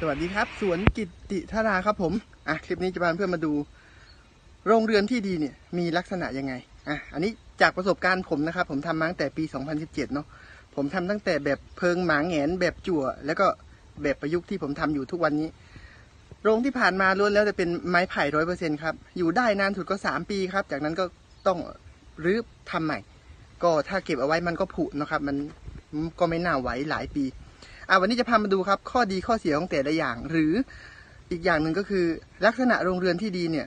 สวัสดีครับ สวนกิตติธาราครับผม อะคลิปนี้จะพาเพื่อนมาดู โรงเรือนที่ดีเนี่ยมีลักษณะยังไง อะอันนี้จากประสบการณ์ผมนะครับ ผมทำมาตั้งแต่ปี 2017 เนาะผมทำตั้งแต่แบบเพิงหมางแหงนแบบจั่ว แล้วก็แบบประยุกต์ที่ผมทำอยู่ทุกวันนี้ โรงที่ผ่านมาล้วนแล้วจะเป็นไม้ไผ่ร้อยเปอร์เซ็นครับ อยู่ได้นานสุดก็สามปีครับ จากนั้นก็ต้องรื้อทำใหม่ ก็ถ้าเก็บเอาไว้มันก็ผุนะครับ มันก็ไม่น่าไหวหลายปี อะวันนี้จะพามาดูครับ ข้อดีข้อเสียของแต่ละอย่าง หรืออีกอย่างหนึ่งก็คือลักษณะโรงเรือนที่ดีเนี่ย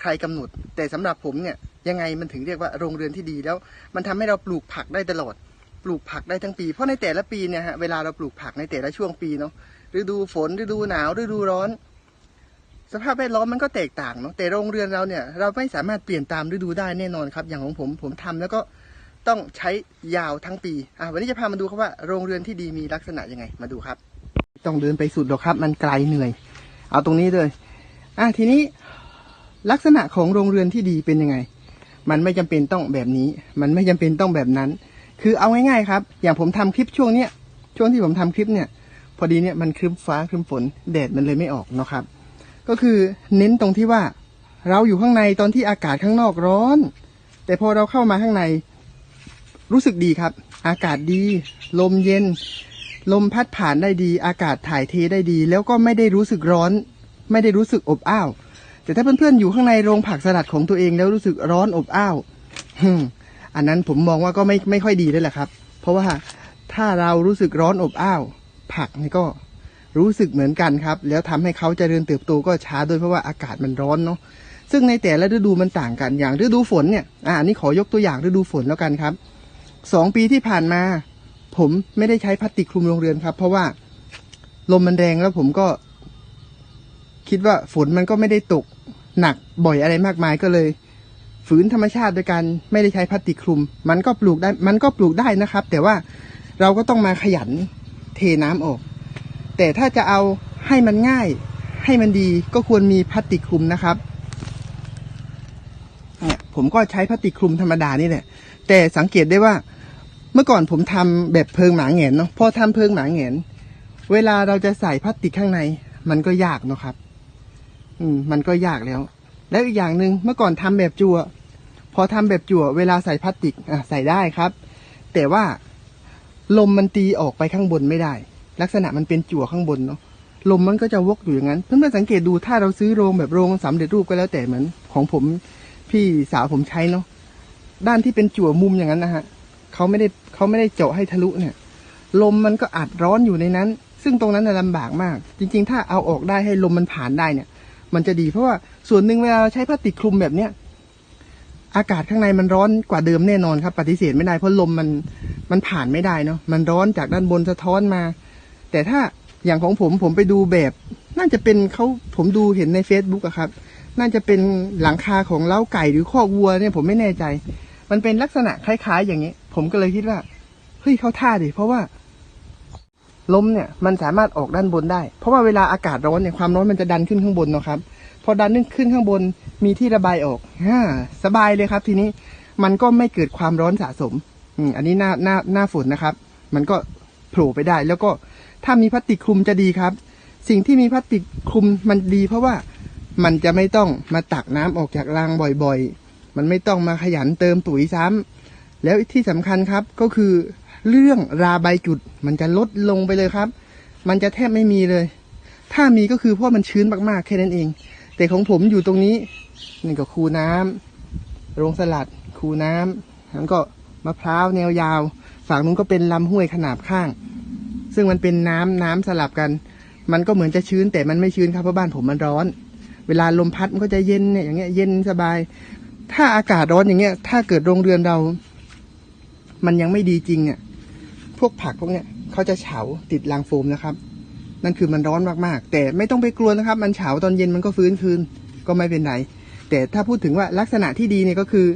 ใครกำหนด แต่สำหรับผมเนี่ยยังไงมันถึงเรียกว่าโรงเรือนที่ดีแล้ว มันทำให้เราปลูกผักได้ตลอด ปลูกผักได้ทั้งปี เพราะในแต่ละปีเนี่ยฮะเวลาเราปลูกผักในแต่ละช่วงปีเนาะฤดูฝนฤดูหนาวฤดูร้อน สภาพแวดล้อมมันก็แตกต่างเนาะแต่โรงเรือนเราเนี่ยเราไม่สามารถเปลี่ยนตามฤดูได้แน่นอนครับ อย่างของผมผมทำแล้วก็ ต้องใช้ยาวทั้งปีอะวันนี้จะพามาดูครับว่าโรงเรือนที่ดีมีลักษณะยังไง มาดูครับ ต้องเดินไปสุดหรอกครับ มันไกลเหนื่อย เอาตรงนี้เลยอะทีนี้ลักษณะของโรงเรือนที่ดีเป็นยังไง มันไม่จำเป็นต้องแบบนี้ มันไม่จำเป็นต้องแบบนั้น คือเอาง่ายๆครับ อย่างผมทำคลิปช่วงเนี้ย ช่วงที่ผมทำคลิปเนี่ย พอดีเนี่ยมันครึ้มฟ้าครึ้มฝนแดดมันเลยไม่ออกเนาะครับ ก็คือเน้นตรงที่ว่าเราอยู่ข้างในตอนที่อากาศข้างนอกร้อน แต่พอเราเข้ามาข้างใน รู้สึกดีครับ อากาศดี ลมเย็น ลมพัดผ่านได้ดี อากาศถ่ายเทได้ดี แล้วก็ไม่ได้รู้สึกร้อน ไม่ได้รู้สึกอบอ้าว แต่ถ้าเพื่อนๆอยู่ข้างในโรงผักสลัดของตัวเองแล้วรู้สึกร้อนอบอ้าวอันนั้นผมมองว่าก็ไม่ไม่ค่อยดีด้วยแหละครับ เพราะว่าถ้าเรารู้สึกร้อนอบอ้าว ผักนี่ก็รู้สึกเหมือนกันครับ แล้วทำให้เขาเจริญเติบโตก็ช้าด้วยเพราะว่าอากาศมันร้อนเนาะซึ่งในแต่ละฤดูมันต่างกันอย่างฤดูฝนเนี่ยอ่านนี้ขอยกตัวอย่างฤดูฝนแล้วกันครับ สองปีที่ผ่านมา ผมไม่ได้ใช้พลาสติกคลุมโรงเรือนครับ เพราะว่าลมมันแรงแล้วผมก็ คิดว่าฝนมันก็ไม่ได้ตกหนักบ่อยอะไรมากมายก็เลย ฝืนธรรมชาติโดยการไม่ได้ใช้พลาสติกคลุม มันก็ปลูกได้ มันก็ปลูกได้นะครับ แต่ว่าเราก็ต้องมาขยันเทน้ำออก แต่ถ้าจะเอาให้มันง่าย ให้มันดีก็ควรมีพลาสติกคลุมนะครับเนี่ยผมก็ใช้พลาสติกคลุมธรรมดานี่แหละแต่สังเกตได้ว่า มื่อก่อนผมทำแบบเพิงหมาแหงนเนาะพอทำเพิงหมาแหงนเวลาเราจะใส่พลาสติกข้างใน มันก็ยากเนาะครับ อืม มันก็ยากแล้ว แล้วอีกอย่างหนึ่งเมื่อก่อนทำแบบจั่วพอทำแบบจั่วเวลาใส่พลาสติกอะใส่ได้ครับ แต่ว่าลมมันตีออกไปข้างบนไม่ได้ ลักษณะมันเป็นจั่วข้างบนเนาะลมมันก็จะวกอยู่อย่างนั้นเพื่อนๆสังเกตดูถ้าเราซื้อโรงแบบโรงสำเร็จรูปก็แล้วแต่เหมือนของผมพี่สาวผมใช้เนาะด้านที่เป็นจั่วมุมอย่างนั้นนะฮะ เขาไม่ได้เขาไม่ได้เจาะให้ทะลุเนี่ย ลมมันก็อัดร้อนอยู่ในนั้น ซึ่งตรงนั้นน่ะลำบากมาก จริง ๆ ถ้าเอาออกได้ให้ลมมันผ่านได้เนี่ย มันจะดีเพราะว่าส่วนหนึ่งเวลาเราใช้พลาสติกคลุมแบบเนี้ยอากาศข้างในมันร้อนกว่าเดิมแน่นอนครับ ปฏิเสธไม่ได้เพราะลมมันมันผ่านไม่ได้เนาะมันร้อนจากด้านบนสะท้อนมา แต่ถ้าอย่างของผมผมไปดูแบบ น่าจะเป็นเขาผมดูเห็นใน Facebook อะครับ น่าจะเป็นหลังคาของเล้าไก่หรือคอกวัวเนี่ยผมไม่แน่ใจ มันเป็นลักษณะคล้ายๆ อย่างนี้ ผมก็เลยคิดว่าเฮ้ยเขาท่าดิเพราะว่าลมเนี่ยมันสามารถออกด้านบนได้ เพราะว่าเวลาอากาศร้อนเนี่ยความร้อนมันจะดันขึ้นข้างบนเนาะครับ พอดันขึ้นข้างบนมีที่ระบายออกฮ่าสบายเลยครับ ทีนี้มันก็ไม่เกิดความร้อนสะสมอืมอันนี้หน้าหน้าหน้าฝนนะครับ มันก็โผล่ไปได้ แล้วก็ถ้ามีพลาสติกคลุมจะดีครับ สิ่งที่มีพลาสติกคลุมมันดี เพราะว่ามันจะไม่ต้องมาตักน้ำออกจากรางบ่อยๆ มันไม่ต้องมาขยันเติมปุ๋ยซ้ำ แล้วที่สำคัญครับก็คือเรื่องราใบจุดมันจะลดลงไปเลยครับ มันจะแทบไม่มีเลย ถ้ามีก็คือเพราะมันชื้นมากๆแค่นั้นเอง แต่ของผมอยู่ตรงนี้นี่ก็คูน้ำโรงสลัด คูน้ำแล้วก็มะพร้าวแนวยาว ฝั่งนู้นก็เป็นลำห้วยขนาบข้าง ซึ่งมันเป็นน้ำน้ำสลับกัน มันก็เหมือนจะชื้นแต่มันไม่ชื้นครับเพราะบ้านผมมันร้อน เวลาลมพัดมันก็จะเย็นเนี่ยอย่างเงี้ยเย็นสบาย ถ้าอากาศร้อนอย่างเงี้ย ถ้าเกิดโรงเรือนเรา มันยังไม่ดีจริงเนี่ย พวกผักพวกเนี้ยเขาจะเฉาติดรางโฟมนะครับ นั่นคือมันร้อนมากๆ แต่ไม่ต้องไปกลัวนะครับ มันเฉาตอนเย็นมันก็ฟื้นคืน ก็ไม่เป็นไร แต่ถ้าพูดถึงว่าลักษณะที่ดีเนี่ยก็คือ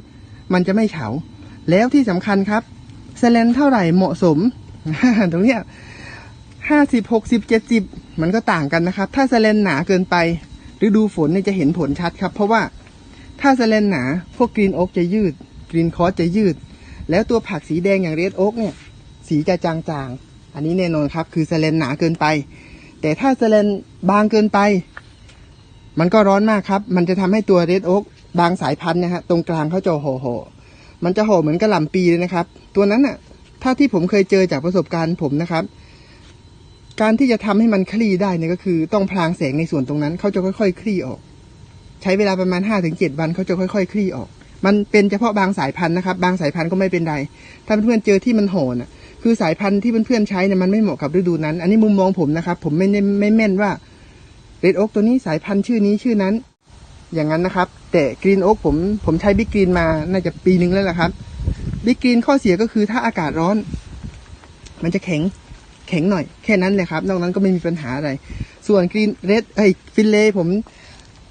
มันจะไม่เฉา แล้วที่สำคัญครับแสลนเท่าไหร่เหมาะสม ตรงเนี้ยห้าสิบหกสิบเจ็ดสิบมันก็ต่างกันนะครับ ถ้าแสลนหนาเกินไปฤดูฝนเนี่ยจะเห็นผลชัดครับ เพราะว่าถ้าแสลนหนาพวกกรีนโอ๊กจะยืดกรีนคอสจะยืด แล้วตัวผักสีแดงอย่างเรดโอ๊กเนี่ยสีจะจางๆ อันนี้แน่นอนครับ คือสแลนหนาเกินไป แต่ถ้าสแลนบางเกินไป มันก็ร้อนมากครับ มันจะทำให้ตัวเรดโอ๊กบางสายพันธุ์นะฮะตรงกลางเขาจะห่อห่ๆมันจะห่อเหมือนกระหล่ำปีเลยนะครับ ตัวนั้นน่ะถ้าที่ผมเคยเจอจากประสบการณ์ผมนะครับ การที่จะทำให้มันคลี่ได้เนี่ยก็คือ ต้องพลางแสงในส่วนตรงนั้นเขาจะค่อยๆ คลี่ออก ใช้เวลาประมาณ5-7ถึงวันเขาจะค่อยๆ คลี่ออก มันเป็นเฉพาะบางสายพันธุ์นะครับ บางสายพันธุ์ก็ไม่เป็นไร ถ้าเพื่อนๆเจอที่มันห่อน่ะคือสายพันธุ์ที่เพื่อนๆใช้เนี่ยมันไม่เหมาะกับฤดูนั้น อันนี้มุมมองผมนะครับ ผมไม่ได้ไม่แม่นว่าเรดโอ๊กตัวนี้สายพันธุ์ชื่อนี้ชื่อนั้น อย่างนั้นนะครับ แต่กรีนโอ๊กผมผมใช้บิ๊กกรีนมาน่าจะปีนึงแล้วแหละครับบิ๊กกรีนข้อเสียก็คือถ้าอากาศร้อน มันจะแข็งแข็งหน่อยแค่นั้นเลยครับ นอกนั้นก็ไม่มีปัญหาอะไร ส่วนกรีนเรดไอ้ฟินเลผม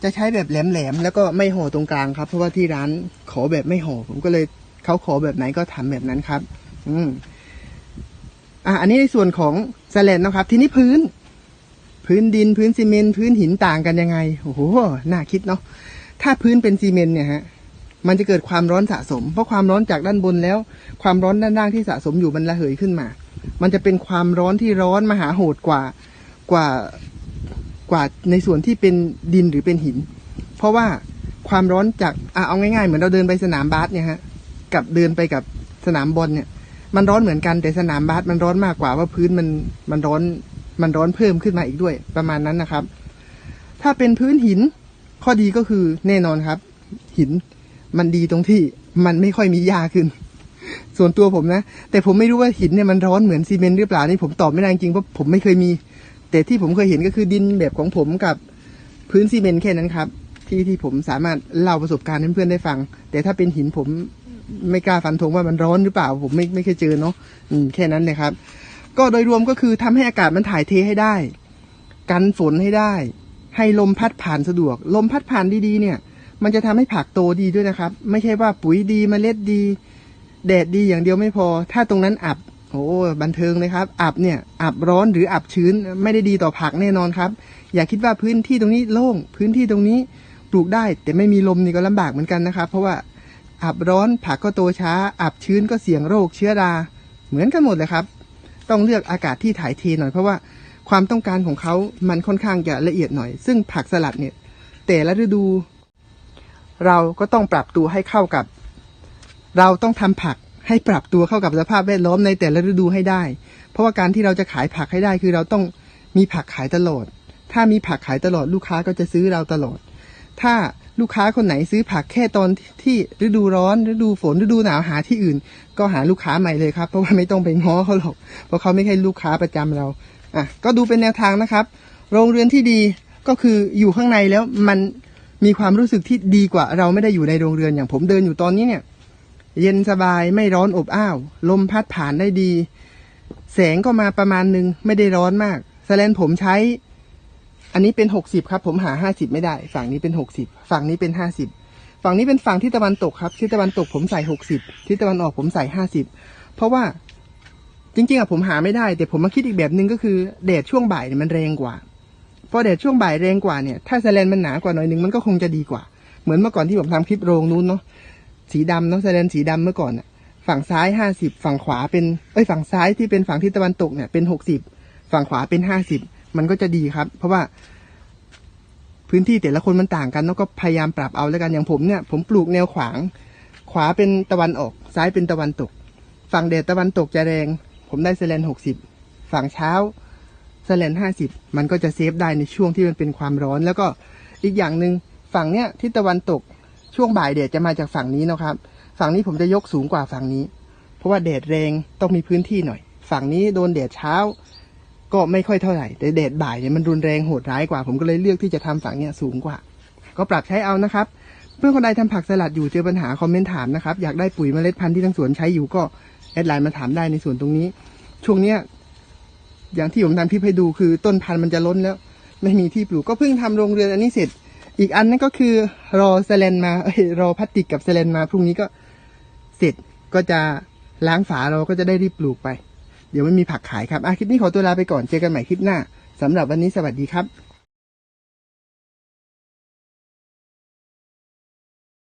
จะใช้แบบแหลมๆแล้วก็ไม่ห่อตรงกลางครับ เพราะว่าที่ร้านขอแบบไม่ห่อผมก็เลยเขาขอแบบไหนก็ทำแบบนั้นครับ อืมอะอันนี้ในส่วนของแสแลนนะครับ ทีนี้พื้น พื้นดินพื้นซีเมนต์พื้นหินต่างกันยังไงโอ้โหน่าคิดเนาะถ้าพื้นเป็นซีเมนต์เนี่ยฮะมันจะเกิดความร้อนสะสม เพราะความร้อนจากด้านบนแล้ว ความร้อนด้านล่างที่สะสมอยู่มันระเหยขึ้นมา มันจะเป็นความร้อนที่ร้อนมหาโหดกว่ากว่า กว่าในส่วนที่เป็นดินหรือเป็นหิน เพราะว่าความร้อนจากอะเอาง่ายๆ เหมือนเราเดินไปสนามบาสเนี่ยฮะกับเดินไปกับสนามบอลเนี่ย มันร้อนเหมือนกันแต่สนามบาสมันร้อนมากกว่าว่าพื้นมันมันร้อนมันร้อนเพิ่มขึ้นมาอีกด้วยประมาณนั้นนะครับ ถ้าเป็นพื้นหินข้อดีก็คือแน่นอนครับ หินมันดีตรงที่มันไม่ค่อยมีหญ้าขึ้น ส่วนตัวผมนะ แต่ผมไม่รู้ว่าหินเนี่ยมันร้อนเหมือนซีเมนต์หรือเปล่านี่ผมตอบไม่ได้จริงเพราะผมไม่เคยมี แต่ที่ผมเคยเห็นก็คือดินแบบของผมกับพื้นซีเมนต์แค่นั้นครับ ที่ที่ผมสามารถเล่าประสบการณ์ให้เพื่อนได้ฟัง แต่ถ้าเป็นหินผมไม่กล้าฟันธงว่ามันร้อนหรือเปล่า ผมไม่ไม่เคยเจอเนาะอืมแค่นั้นเลยครับ ก็โดยรวมก็คือทำให้อากาศมันถ่ายเทให้ได้ กันฝนให้ได้ ให้ลมพัดผ่านสะดวก ลมพัดผ่านดีๆเนี่ย มันจะทำให้ผักโตดีด้วยนะครับ ไม่ใช่ว่าปุ๋ยดีเมล็ดดี แดดดีอย่างเดียวไม่พอ ถ้าตรงนั้นอับ โอ้บันเทิงเลยครับ อับเนี่ย อับร้อนหรืออับชื้นไม่ได้ดีต่อผักแน่นอนครับ อย่าคิดว่าพื้นที่ตรงนี้โล่ง พื้นที่ตรงนี้ปลูกได้ แต่ไม่มีลมนี่ก็ลำบากเหมือนกันนะครับ เพราะว่าอับร้อนผักก็โตช้า อับชื้นก็เสี่ยงโรคเชื้อรา เหมือนกันหมดเลยครับ ต้องเลือกอากาศที่ถ่ายเทหน่อยเพราะว่าความต้องการของเขามันค่อนข้างจะละเอียดหน่อย ซึ่งผักสลัดเนี่ย แต่ละฤดู เราก็ต้องปรับตัวให้เข้ากับ เราต้องทำผัก ให้ปรับตัวเข้ากับสภาพแวดล้อมในแต่ละฤดูให้ได้ เพราะว่าการที่เราจะขายผักให้ได้คือเราต้องมีผักขายตลอด ถ้ามีผักขายตลอดลูกค้าก็จะซื้อเราตลอด ถ้าลูกค้าคนไหนซื้อผักแค่ตอนที่ฤดูร้อนฤดูฝนฤดูหนาวหาที่อื่น ก็หาลูกค้าใหม่เลยครับ เพราะว่าไม่ต้องไปง้อเขาหรอก เพราะเขาไม่ใช่ลูกค้าประจำเราอะก็ดูเป็นแนวทางนะครับ โรงเรือนที่ดีก็คืออยู่ข้างในแล้วมันมีความรู้สึกที่ดีกว่าเราไม่ได้อยู่ในโรงเรือนอย่างผมเดินอยู่ตอนนี้เนี่ย เย็นสบายไม่ร้อนอบอ้าว ลมพัดผ่านได้ดี แสงก็มาประมาณหนึ่งไม่ได้ร้อนมากแสแลนผมใช้ อันนี้เป็นหกสิบครับ ผมหาห้าสิบไม่ได้ ฝั่งนี้เป็นหกสิบฝั่งนี้เป็นห้าสิบฝั่งนี้เป็นฝั่งที่ตะวันตกครับที่ตะวันตกผมใส่หกสิบที่ตะวันออกผมใส่ห้าสิบเพราะว่าจริงๆอะผมหาไม่ได้ แต่ผมมาคิดอีกแบบหนึ่งก็คือแดดช่วงบ่ายเนี่ยมันแรงกว่าพอแดดช่วงบ่ายแรงกว่าเนี่ยถ้าแสแลนมันหนากว่าหน่อยหนึ่งมันก็คงจะดีกว่า เหมือนเมื่อก่อนที่ผมทำคลิปโรงนู้นเนาะ สีดำเนาะแสแลนสีดำเมื่อก่อนอะฝั่งซ้ายห้าสิบฝั่งขวาเป็นเอ้ยฝั่งซ้ายที่เป็นฝั่งที่ตะวันตกเนี่ยเป็นหกสิบฝั่งขวาเป็นห้าสิบมันก็จะดีครับ เพราะว่า พื้นที่แต่ละคนมันต่างกันแล้วก็พยายามปรับเอาแล้วกันอย่างผมเนี่ย ผมปลูกแนวขวาง ขวาเป็นตะวันออก ซ้ายเป็นตะวันตก ฝั่งแดดตะวันตกจะแรง ผมได้เซเลนหกสิบฝั่งเช้าเซเลนห้าสิบมันก็จะเซฟได้ในช่วงที่มันเป็นความร้อน แล้วก็อีกอย่างหนึ่งฝั่งเนี้ยที่ตะวันตก ช่วงบ่ายแดดจะมาจากฝั่งนี้นะครับ ฝั่งนี้ผมจะยกสูงกว่าฝั่งนี้ เพราะว่าแดดแรงต้องมีพื้นที่หน่อย ฝั่งนี้โดนแดดเช้า ก็ไม่ค่อยเท่าไหร่แต่แดดบ่ายเนี่ยมันรุนแรงโหดร้ายกว่า ผมก็เลยเลือกที่จะทำฝั่งเนี้ยสูงกว่า ก็ปรับใช้เอานะครับ เพื่อนคนใดทำผักสลัดอยู่เจอปัญหาคอมเมนต์ถามนะครับอยากได้ปุ๋ยเมล็ดพันธุ์ที่ทั้งสวนใช้อยู่ก็แอดไลน์มาถามได้ในส่วนตรงนี้ ช่วงเนี้ยอย่างที่ผมทำคลิปให้ดูคือต้นพันธุ์มันจะล้นแล้ว ไม่มีที่ปลูกก็เพิ่งทำโรงเรือนอันนี้เสร็จ อีกอันนั่นก็คือรอเซเลนมาเอ้ยรอพลาสติกกับเซเลนมาพรุ่งนี้ก็เสร็จก็จะล้างฝาเราก็จะได้รีบปลูกไป เดี๋ยวไม่มีผักขายครับอะคลิปนี้ขอตัวลาไปก่อนเจอกันใหม่คลิปหน้าสำหรับวันนี้สวัสดีครับ